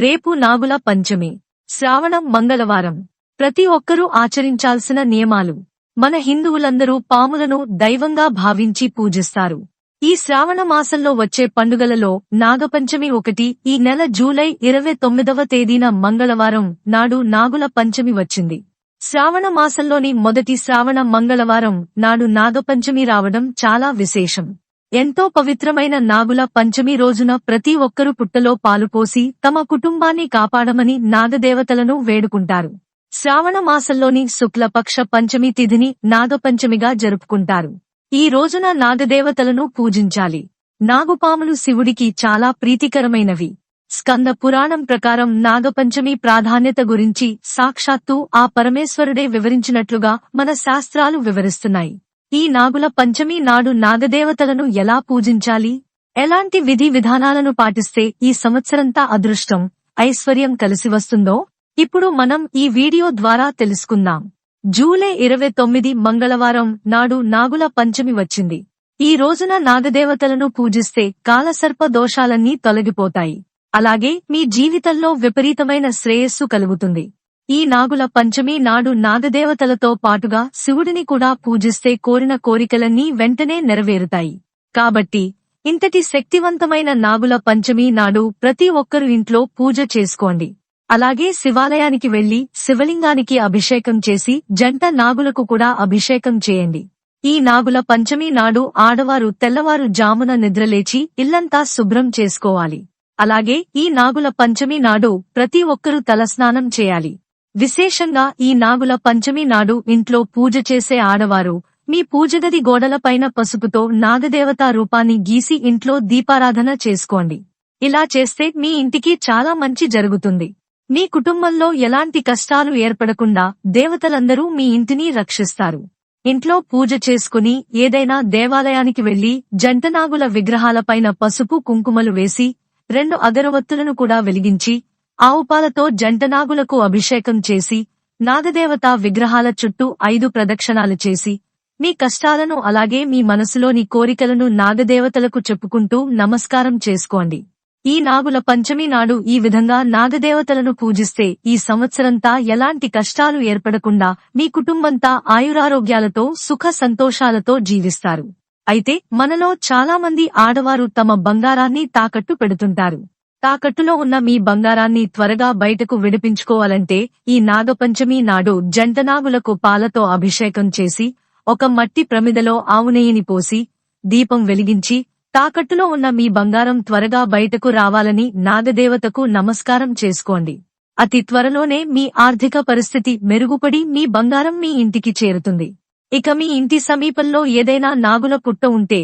రేపు నాగుల పంచమి శ్రావణం మంగళవారం. ప్రతి ఒక్కరూ ఆచరించాల్సిన నియమాలు. మన హిందువులందరూ పాములను దైవంగా భావించి పూజిస్తారు. ఈ శ్రావణ మాసంలో వచ్చే పండుగలలో నాగపంచమి ఒకటి ఈ నెల జూలై ఇరవై తొమ్మిదవ తేదీన మంగళవారం నాడు నాగుల పంచమి వచ్చింది. శ్రావణ మాసంలోని మొదటి శ్రావణ మంగళవారం నాడు నాగపంచమి రావడం చాలా విశేషం. ఎంతో పవిత్రమైన నాగుల పంచమి రోజున ప్రతి ఒక్కరూ పుట్టలో పాలుపోసి తమ కుటుంబాన్ని కాపాడమని నాగదేవతలను వేడుకుంటారు. శ్రావణ మాసంలోని శుక్లపక్ష పంచమి తిథిని నాగపంచమిగా జరుపుకుంటారు. ఈ రోజున నాగదేవతలను పూజించాలి. నాగుపాములు శివుడికి చాలా ప్రీతికరమైనవి. స్కంద పురాణం ప్రకారం నాగపంచమి ప్రాధాన్యత గురించి సాక్షాత్తు ఆ పరమేశ్వరుడే వివరించినట్లుగా మన శాస్త్రాలు వివరిస్తున్నాయి. ఈ నాగుల పంచమి నాడు నాగదేవతలను ఎలా పూజించాలి? ఎలాంటి విధి విధానాలను పాటిస్తే ఈ సంవత్సరంతా అదృష్టం ఐశ్వర్యం కలిసి వస్తుందో? ఇప్పుడు మనం ఈ వీడియో ద్వారా తెలుసుకుందాం. జూలై ఇరవై తొమ్మిది మంగళవారం నాడు నాగుల పంచమి వచ్చింది. ఈ రోజున నాగదేవతలను పూజిస్తే కాలసర్ప దోషాలన్నీ తొలగిపోతాయి. అలాగే మీ జీవితంలో విపరీతమైన శ్రేయస్సు కలుగుతుంది. ఈ నాగుల పంచమి నాడు నాగదేవతలతో పాటుగా శివుడిని కూడా పూజిస్తే కోరిన కోరికలన్నీ వెంటనే నెరవేరుతాయి. కాబట్టి ఇంతటి శక్తివంతమైన నాగుల పంచమి నాడు ప్రతి ఒక్కరు ఇంట్లో పూజ చేసుకోండి. అలాగే శివాలయానికి వెళ్ళి శివలింగానికి అభిషేకం చేసి జంట నాగులకు కూడా అభిషేకం చేయండి. ఈ నాగుల పంచమి నాడు ఆడవారు తెల్లవారు జామున నిద్రలేచి ఇల్లంతా శుభ్రం చేసుకోవాలి. అలాగే ఈ నాగుల పంచమి నాడు ప్రతి ఒక్కరూ తలస్నానం చేయాలి. విశేషంగా ఈ నాగుల పంచమి నాడు ఇంట్లో పూజ చేసే ఆడవారు మీ పూజగది గోడలపైన పసుపుతో నాగదేవతా రూపాన్ని గీసి ఇంట్లో దీపారాధన చేసుకోండి. ఇలా చేస్తే మీ ఇంటికి చాలా మంచి జరుగుతుంది. మీ కుటుంబంలో ఎలాంటి కష్టాలు ఏర్పడకుండా దేవతలందరూ మీ ఇంటిని రక్షిస్తారు. ఇంట్లో పూజ చేసుకుని ఏదైనా దేవాలయానికి వెళ్ళి జంటనాగుల విగ్రహాలపైన పసుపు కుంకుమలు వేసి రెండు అగరవత్తులను కూడా వెలిగించి ఆవుపాలతో జంటనాగులకు అభిషేకం చేసి నాగదేవత విగ్రహాల చుట్టూ ఐదు ప్రదక్షిణాలు చేసి మీ కష్టాలను అలాగే మీ మనసులోని కోరికలను నాగదేవతలకు చెప్పుకుంటూ నమస్కారం చేసుకోండి. ఈ నాగుల పంచమి నాడు ఈ విధంగా నాగదేవతలను పూజిస్తే ఈ సంవత్సరంతా ఎలాంటి కష్టాలు ఏర్పడకుండా మీ కుటుంబంతా ఆయురారోగ్యాలతో సుఖ సంతోషాలతో జీవిస్తారు. అయితే మనలో చాలా మంది ఆడవారు తమ బంగారాన్ని తాకట్టు పెడుతుంటారు. తాకట్టులో ఉన్న మీ బంగారాన్ని త్వరగా బయటకు విడిపించుకోవాలంటే ఈ నాగపంచమి నాడు జంటనాగులకు పాలతో అభిషేకం చేసి ఒక మట్టి ప్రమిదలో ఆవునేయిని పోసి దీపం వెలిగించి తాకట్టులో ఉన్న మీ బంగారం త్వరగా బయటకు రావాలని నాగదేవతకు నమస్కారం చేసుకోండి. అతి త్వరలోనే మీ ఆర్థిక పరిస్థితి మెరుగుపడి మీ బంగారం మీ ఇంటికి చేరుతుంది. ఇక మీ ఇంటి సమీపంలో ఏదైనా నాగుల పుట్ట ఉంటే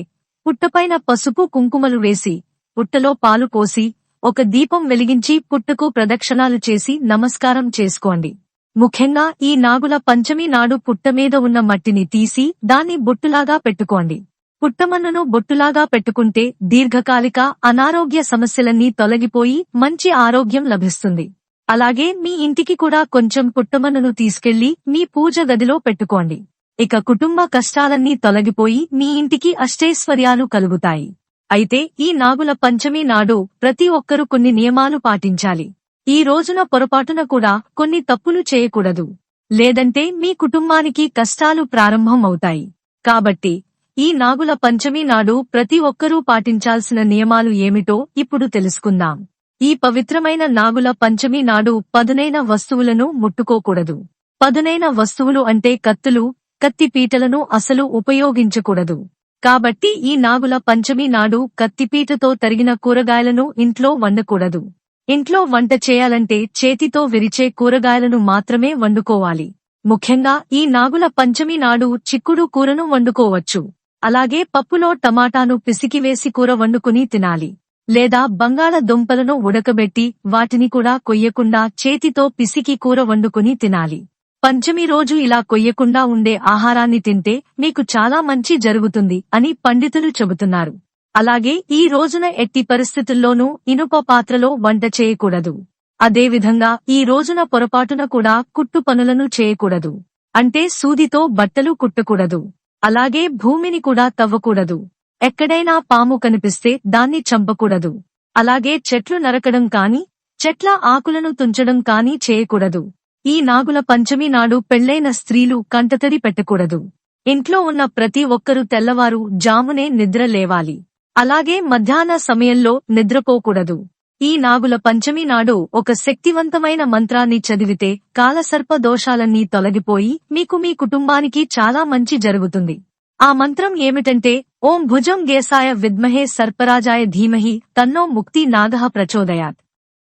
పుట్టపైన పసుపు కుంకుమలు వేసి పుట్టలో పాలు పోసి ఒక దీపం వెలిగించి పుట్టకు ప్రదక్షిణాలు చేసి నమస్కారం చేసుకోండి. ముఖ్యంగా ఈ నాగుల పంచమి నాడు పుట్ట మీద ఉన్న మట్టిని తీసి దాన్ని బొట్టులాగా పెట్టుకోండి. పుట్టమన్నును బొట్టులాగా పెట్టుకుంటే దీర్ఘకాలిక అనారోగ్య సమస్యలన్నీ తొలగిపోయి మంచి ఆరోగ్యం లభిస్తుంది. అలాగే మీ ఇంటికి కూడా కొంచెం పుట్టమన్నును తీసుకెళ్ళి మీ పూజ గదిలో పెట్టుకోండి. ఇక కుటుంబ కష్టాలన్నీ తొలగిపోయి మీ ఇంటికి అష్టైశ్వర్యాలు కలుగుతాయి. అయితే ఈ నాగుల పంచమి నాడు ప్రతి ఒక్కరూ కొన్ని నియమాలు పాటించాలి. ఈ రోజున పొరపాటున కూడా కొన్ని తప్పులు చేయకూడదు. లేదంటే మీ కుటుంబానికి కష్టాలు ప్రారంభం అవుతాయి కాబట్టి ఈ నాగుల పంచమి నాడు ప్రతి ఒక్కరూ పాటించాల్సిన నియమాలు ఏమిటో ఇప్పుడు తెలుసుకుందాం. ఈ పవిత్రమైన నాగుల పంచమి నాడు పదునైన వస్తువులను ముట్టుకోకూడదు. పదునైన వస్తువులు అంటే కత్తులు కత్తిపీటలను అసలు ఉపయోగించకూడదు. కాబట్టి ఈ నాగుల పంచమి నాడు కత్తిపీటతో తరిగిన కూరగాయలను ఇంట్లో వండకూడదు. ఇంట్లో వంట చేయాలంటే చేతితో విరిచే కూరగాయలను మాత్రమే వండుకోవాలి. ముఖ్యంగా ఈ నాగుల పంచమి నాడు చిక్కుడు కూరను వండుకోవచ్చు. అలాగే పప్పులో టమాటాను పిసికివేసి కూర వండుకుని తినాలి. లేదా బంగాళదుంపలను ఉడకబెట్టి వాటిని కూడా కొయ్యకుండా చేతితో పిసికి కూర వండుకుని తినాలి. పంచమి రోజు ఇలా కొయ్యకుండా ఉండే ఆహారాన్ని తింటే మీకు చాలా మంచి జరుగుతుంది అని పండితులు చెబుతున్నారు. అలాగే ఈ రోజున ఎట్టి పరిస్థితుల్లోనూ ఇనుప పాత్రలో వంట చేయకూడదు. అదేవిధంగా ఈ రోజున పొరపాటున కూడా కుట్టు పనులను చేయకూడదు. అంటే సూదితో బట్టలు కుట్టకూడదు. అలాగే భూమిని కూడా తవ్వకూడదు. ఎక్కడైనా పాము కనిపిస్తే దాన్ని చంపకూడదు. అలాగే చెట్లు నరకడం కాని చెట్ల ఆకులను తుంచడం కాని చేయకూడదు. ఈ నాగుల పంచమి నాడు పెళ్ళైన స్త్రీలు కంటతడి పెట్టకూడదు. ఇంట్లో ఉన్న ప్రతి ఒక్కరూ తెల్లవారు జామునే నిద్ర లేవాలి. అలాగే మధ్యాహ్న సమయంలో నిద్రపోకూడదు. ఈ నాగుల పంచమి నాడు ఒక శక్తివంతమైన మంత్రాన్ని చదివితే కాలసర్ప దోషాలన్నీ తొలగిపోయి మీకు మీ కుటుంబానికి చాలా మంచి జరుగుతుంది. ఆ మంత్రం ఏమిటంటే ఓం భుజం గేసాయ విద్మహే సర్పరాజాయ ధీమహి తన్నో ముక్తి నాగః ప్రచోదయాత్.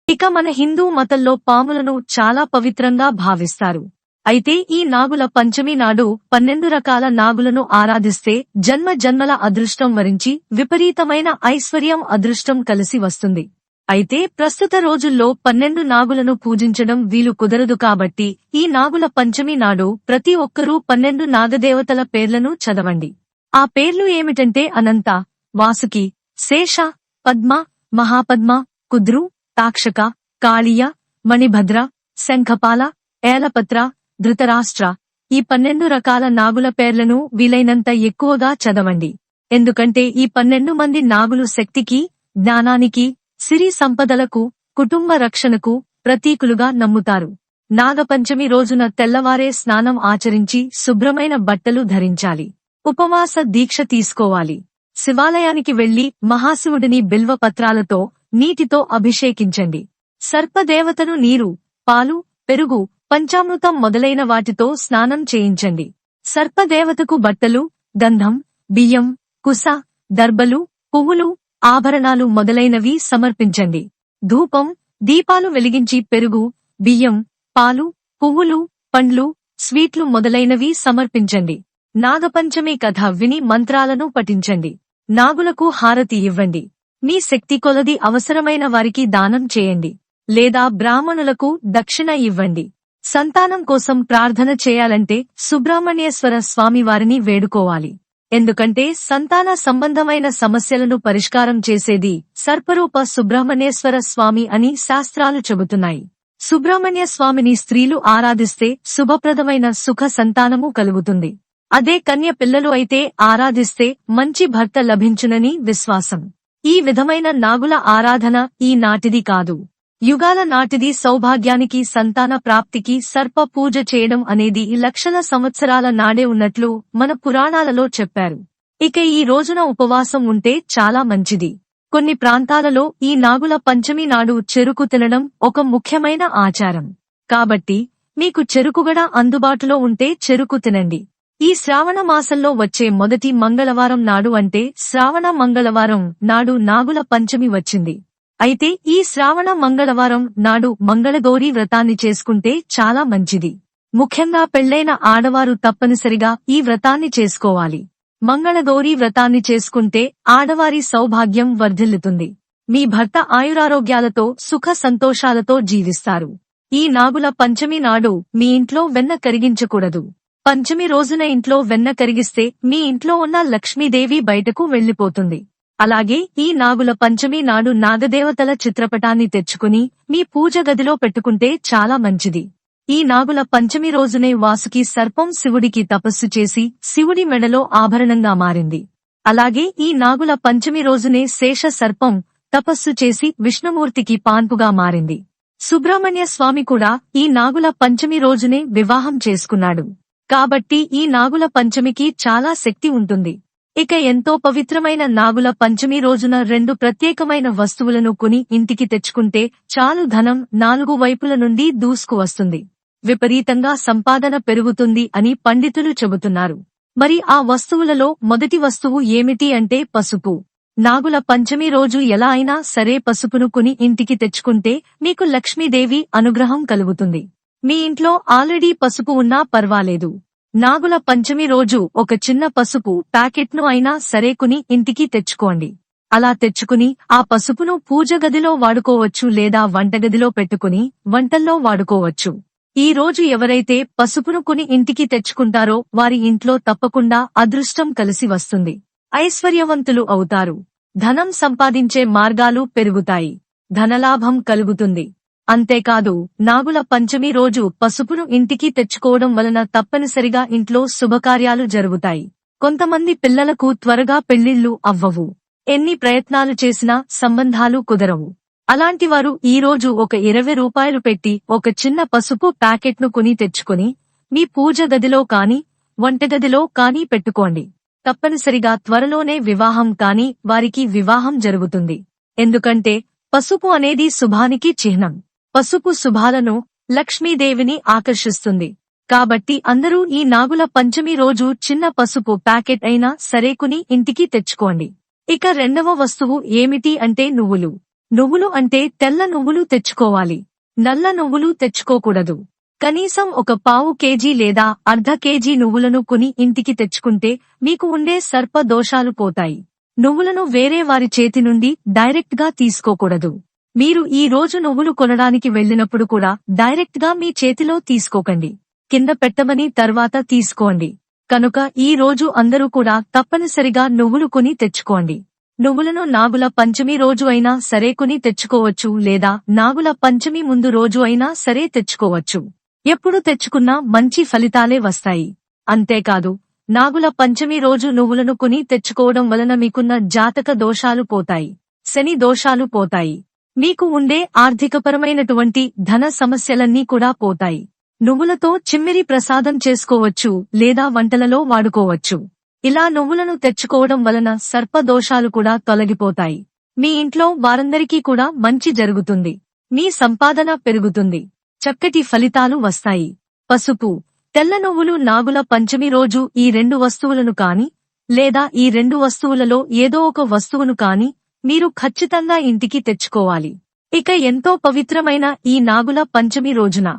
ఇక మన హిందూ మతంలో పాములను చాలా పవిత్రంగా భావిస్తారు. అయితే ఈ నాగుల పంచమి నాడు పన్నెండు రకాల నాగులను ఆరాధిస్తే జన్మ జన్మల అదృష్టం వరించి విపరీతమైన ఐశ్వర్యం అదృష్టం కలిసి వస్తుంది. అయితే ప్రస్తుత రోజుల్లో పన్నెండు నాగులను పూజించడం వీలు కుదరదు కాబట్టి ఈ నాగుల పంచమి నాడు ప్రతి ఒక్కరూ పన్నెండు నాగదేవతల పేర్లను చదవండి. ఆ పేర్లు ఏమిటంటే అనంత వాసుకి శేష పద్మ మహాపద్మ కుద్రు తాక్షక కాళీయ మణిభద్ర శంఖపాల ఏలపత్ర ధృతరాష్ట్ర. ఈ పన్నెండు రకాల నాగుల పేర్లను వీలైనంత ఎక్కువగా చదవండి. ఎందుకంటే ఈ పన్నెండు మంది నాగులు శక్తికి జ్ఞానానికి సిరి సంపదలకు కుటుంబ రక్షణకు ప్రతీకులుగా నమ్ముతారు. నాగపంచమి రోజున తెల్లవారే స్నానం ఆచరించి శుభ్రమైన బట్టలు ధరించాలి. ఉపవాస దీక్ష తీసుకోవాలి. శివాలయానికి వెళ్ళి మహాశివుడిని బిల్వ పత్రాలతో నీటితో అభిషేకించండి. సర్పదేవతను నీరు పాలు పెరుగు పంచామృతం మొదలైన వాటితో స్నానం చేయించండి. సర్పదేవతకు బట్టలు గంధం బియ్యం కుస దర్బలు పువ్వులు ఆభరణాలు మొదలైనవి సమర్పించండి. ధూపం దీపాలు వెలిగించి పెరుగు బియ్యం పాలు పువ్వులు పండ్లు స్వీట్లు మొదలైనవి సమర్పించండి. నాగపంచమి కథ విని మంత్రాలను పఠించండి. నాగులకు హారతి ఇవ్వండి. మీ శక్తి కొలది అవసరమైన వారికి దానం చేయండి. లేదా బ్రాహ్మణులకు దక్షిణ ఇవ్వండి. సంతానం కోసం ప్రార్థన చేయాలంటే సుబ్రహ్మణ్యేశ్వర స్వామి వారిని వేడుకోవాలి. ఎందుకంటే సంతాన సంబంధమైన సమస్యలను పరిష్కారం చేసేది సర్పరూప సుబ్రహ్మణ్యేశ్వర స్వామి అని శాస్త్రాలు చెబుతున్నాయి. సుబ్రహ్మణ్య స్వామిని స్త్రీలు ఆరాధిస్తే శుభప్రదమైన సుఖ సంతానము కలుగుతుంది. అదే కన్య పిల్లలు అయితే ఆరాధిస్తే మంచి భర్త లభించునని విశ్వాసం. ఈ విధమైన నాగుల ఆరాధన ఈ నాటిది కాదు. యుగాల నాటిది సౌభాగ్యానికి సంతాన ప్రాప్తికి సర్ప పూజ చేయడం అనేది లక్షల సంవత్సరాల నాడే ఉన్నట్లు మన పురాణాలలో చెప్పారు. ఇక ఈ రోజున ఉపవాసం ఉంటే చాలా మంచిది. కొన్ని ప్రాంతాలలో ఈ నాగుల పంచమి నాడు చెరుకు తినడం ఒక ముఖ్యమైన ఆచారం. కాబట్టి మీకు చెరుకుగడ అందుబాటులో ఉంటే చెరుకు తినండి. ఈ శ్రావణ మాసంలో వచ్చే మొదటి మంగళవారం నాడు అంటే శ్రావణ మంగళవారం నాడు నాగుల పంచమి వచ్చింది. అయితే ఈ శ్రావణ మంగళవారం నాడు మంగళగౌరీ వ్రతాన్ని చేసుకుంటే చాలా మంచిది. ముఖ్యంగా పెళ్ళైన ఆడవారు తప్పనిసరిగా ఈ వ్రతాన్ని చేసుకోవాలి. మంగళగౌరీ వ్రతాన్ని చేసుకుంటే ఆడవారి సౌభాగ్యం వర్ధిల్లుతుంది. మీ భర్త ఆయురారోగ్యాలతో సుఖ సంతోషాలతో జీవిస్తారు. ఈ నాగుల పంచమి నాడు మీ ఇంట్లో వెన్న కరిగించకూడదు. పంచమి రోజున ఇంట్లో వెన్న కరిగిస్తే మీ ఇంట్లో ఉన్న లక్ష్మీదేవి బయటకు వెళ్ళిపోతుంది అలాగే ఈ నాగుల పంచమి నాడు నాగదేవతల చిత్రపటాన్ని తెచ్చుకుని మీ పూజ గదిలో పెట్టుకుంటే చాలా మంచిది. ఈ నాగుల పంచమి రోజునే వాసుకి సర్పం శివుడికి తపస్సు చేసి శివుడి మెడలో ఆభరణంగా మారింది. అలాగే ఈ నాగుల పంచమి రోజునే శేష సర్పం తపస్సు చేసి విష్ణుమూర్తికి పాన్పుగా మారింది. సుబ్రహ్మణ్య స్వామి కూడా ఈ నాగుల పంచమి రోజునే వివాహం చేసుకున్నాడు. కాబట్టి ఈ నాగుల పంచమికి చాలా శక్తి ఉంటుంది. ఇక ఎంతో పవిత్రమైన నాగుల పంచమి రోజున రెండు ప్రత్యేకమైన వస్తువులను కొని ఇంటికి తెచ్చుకుంటే చాలు ధనం నాలుగు వైపుల నుండి దూసుకు వస్తుంది. విపరీతంగా సంపాదన పెరుగుతుంది అని పండితులు చెబుతున్నారు. మరి ఆ వస్తువులలో మొదటి వస్తువు ఏమిటి అంటే పసుపు. నాగుల పంచమి రోజు ఎలా అయినా సరే పసుపును కొని ఇంటికి తెచ్చుకుంటే మీకు లక్ష్మీదేవి అనుగ్రహం కలుగుతుంది. మీ ఇంట్లో ఆల్రెడీ పసుపు ఉన్నా పర్వాలేదు. నాగుల పంచమి రోజు ఒక చిన్న పసుపు ప్యాకెట్ను అయినా సరేకుని ఇంటికి తెచ్చుకోండి. అలా తెచ్చుకుని ఆ పసుపును పూజ గదిలో వాడుకోవచ్చు లేదా వంటగదిలో పెట్టుకుని వంటల్లో వాడుకోవచ్చు. ఈ రోజు ఎవరైతే పసుపును కొని ఇంటికి తెచ్చుకుంటారో వారి ఇంట్లో తప్పకుండా అదృష్టం కలిసి వస్తుంది. ఐశ్వర్యవంతులు అవుతారు. ధనం సంపాదించే మార్గాలు పెరుగుతాయి. ధనలాభం కలుగుతుంది. అంతేకాదు నాగుల పంచమి రోజు పసుపును ఇంటికి తెచ్చుకోవడం వలన తప్పనిసరిగా ఇంట్లో శుభకార్యాలు జరుగుతాయి. కొంతమంది పిల్లలకు త్వరగా పెళ్ళిళ్ళు అవ్వవు. ఎన్ని ప్రయత్నాలు చేసినా సంబంధాలు కుదరవు. అలాంటివారు ఈరోజు ఈ రోజు ఒక ఇరవై రూపాయలు పెట్టి ఒక చిన్న పసుపు ప్యాకెట్ను కొని తెచ్చుకొని మీ పూజ గదిలో కాని వంటగదిలో కాని పెట్టుకోండి. తప్పనిసరిగా త్వరలోనే వివాహం కాని వారికి వివాహం జరుగుతుంది. ఎందుకంటే పసుపు అనేది శుభానికి చిహ్నం. పసుపు శుభాలను లక్ష్మీదేవిని ఆకర్షిస్తుంది. కాబట్టి అందరూ ఈ నాగుల పంచమి రోజు చిన్న పసుపు ప్యాకెట్ అయినా సరేకుని ఇంటికి తెచ్చుకోండి. ఇక రెండవ వస్తువు ఏమిటి అంటే నువ్వులు. నువ్వులు అంటే తెల్ల నువ్వులు తెచ్చుకోవాలి. నల్ల నువ్వులు తెచ్చుకోకూడదు. కనీసం ఒక పావు కేజీ లేదా అర్ధ కేజీ నువ్వులను కొని ఇంటికి తెచ్చుకుంటే మీకు ఉండే సర్ప దోషాలు పోతాయి. నువ్వులను వేరే వారి చేతి నుండి డైరెక్ట్గా తీసుకోకూడదు. మీరు ఈ రోజు నువ్వులు కొనడానికి వెళ్ళినప్పుడు కూడా డైరెక్ట్గా మీ చేతిలో తీసుకోకండి. కింద పెట్టమని తర్వాత తీసుకోండి. కనుక ఈ రోజు అందరూ కూడా తప్పనిసరిగా నువ్వులు కొని తెచ్చుకోండి. నువ్వులను నాగుల పంచమి రోజు అయినా సరే కొని తెచ్చుకోవచ్చు లేదా నాగుల పంచమి ముందు రోజు అయినా సరే తెచ్చుకోవచ్చు. ఎప్పుడు తెచ్చుకున్నా మంచి ఫలితాలే వస్తాయి. అంతేకాదు నాగుల పంచమి రోజు నువ్వులను కొని తెచ్చుకోవడం వలన మీకున్న జాతక దోషాలు పోతాయి. శని దోషాలు పోతాయి. మీకు ఉండే ఆర్థికపరమైనటువంటి ధన సమస్యలన్నీ కూడా పోతాయి. నువ్వులతో చిమ్మిరి ప్రసాదం చేసుకోవచ్చు లేదా వంటలలో వాడుకోవచ్చు. ఇలా నువ్వులను తెచ్చుకోవడం వలన సర్పదోషాలు కూడా తొలగిపోతాయి. మీ ఇంట్లో వారందరికీ కూడా మంచి జరుగుతుంది. మీ సంపాదన పెరుగుతుంది. చక్కటి ఫలితాలు వస్తాయి. పసుపు తెల్ల నువ్వులు నాగుల పంచమి రోజు ఈ రెండు వస్తువులను కాని లేదా ఈ రెండు వస్తువులలో ఏదో ఒక వస్తువును కాని మీరు ఖచ్చితంగా ఇంటికి తెచ్చుకోవాలి. ఇక ఎంతో పవిత్రమైన ఈ నాగుల పంచమి రోజున.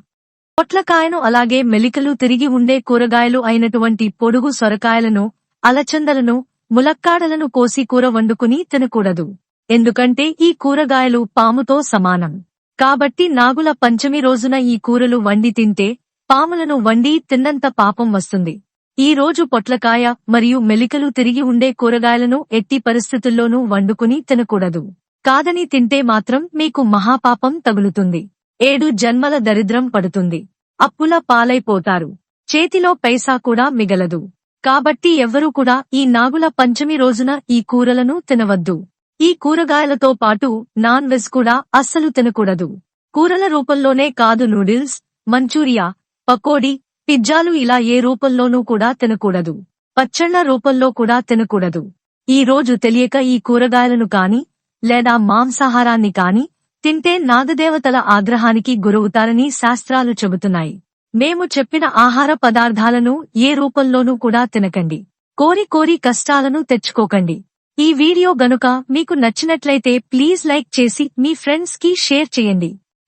పొట్లకాయను అలాగే మెలికలు తిరిగి ఉండే కూరగాయలు అయినటువంటి పొడుగు సొరకాయలను అలచందలను ములక్కాడలను కోసి కూర వండుకుని తినకూడదు. ఎందుకంటే ఈ కూరగాయలు పాముతో సమానం. కాబట్టి నాగుల పంచమి రోజున ఈ కూరలు వండి తింటే పాములను వండి తిన్నంత పాపం వస్తుంది. ఈ రోజు పొట్లకాయ మరియు మెలికలు తిరిగి ఉండే కూరగాయలను ఎట్టి పరిస్థితుల్లోనూ వండుకుని తినకూడదు. కాదని తింటే మాత్రం మీకు మహాపాపం తగులుతుంది. ఏడు జన్మల దరిద్రం పడుతుంది. అప్పుల పాలైపోతారు. చేతిలో పైసా కూడా మిగలదు. కాబట్టి ఎవ్వరూ కూడా ఈ నాగుల పంచమి రోజున ఈ కూరలను తినవద్దు. ఈ కూరగాయలతో పాటు నాన్ వెజ్ కూడా అస్సలు తినకూడదు. కూరల రూపంలోనే కాదు నూడిల్స్ మంచూరియా పకోడీ పిజ్జాలు ఇలా ఏ రూపంలోనూ కూడా తినకూడదు. పచ్చళ్ళ రూపంలో కూడా తినకూడదు. ఈ రోజు తెలియక ఈ కూరగాయలను కాని లేదా మాంసాహారాన్ని కాని తింటే నాగదేవతల ఆగ్రహానికి గురవుతారని శాస్త్రాలు చెబుతున్నాయి. మేము చెప్పిన ఆహార పదార్థాలను ఏ రూపంలోనూ కూడా తినకండి. కోరి కోరి కష్టాలను తెచ్చుకోకండి. ఈ వీడియో గనుక మీకు నచ్చినట్లయితే ప్లీజ్ లైక్ చేసి మీ ఫ్రెండ్స్కి షేర్ చేయండి.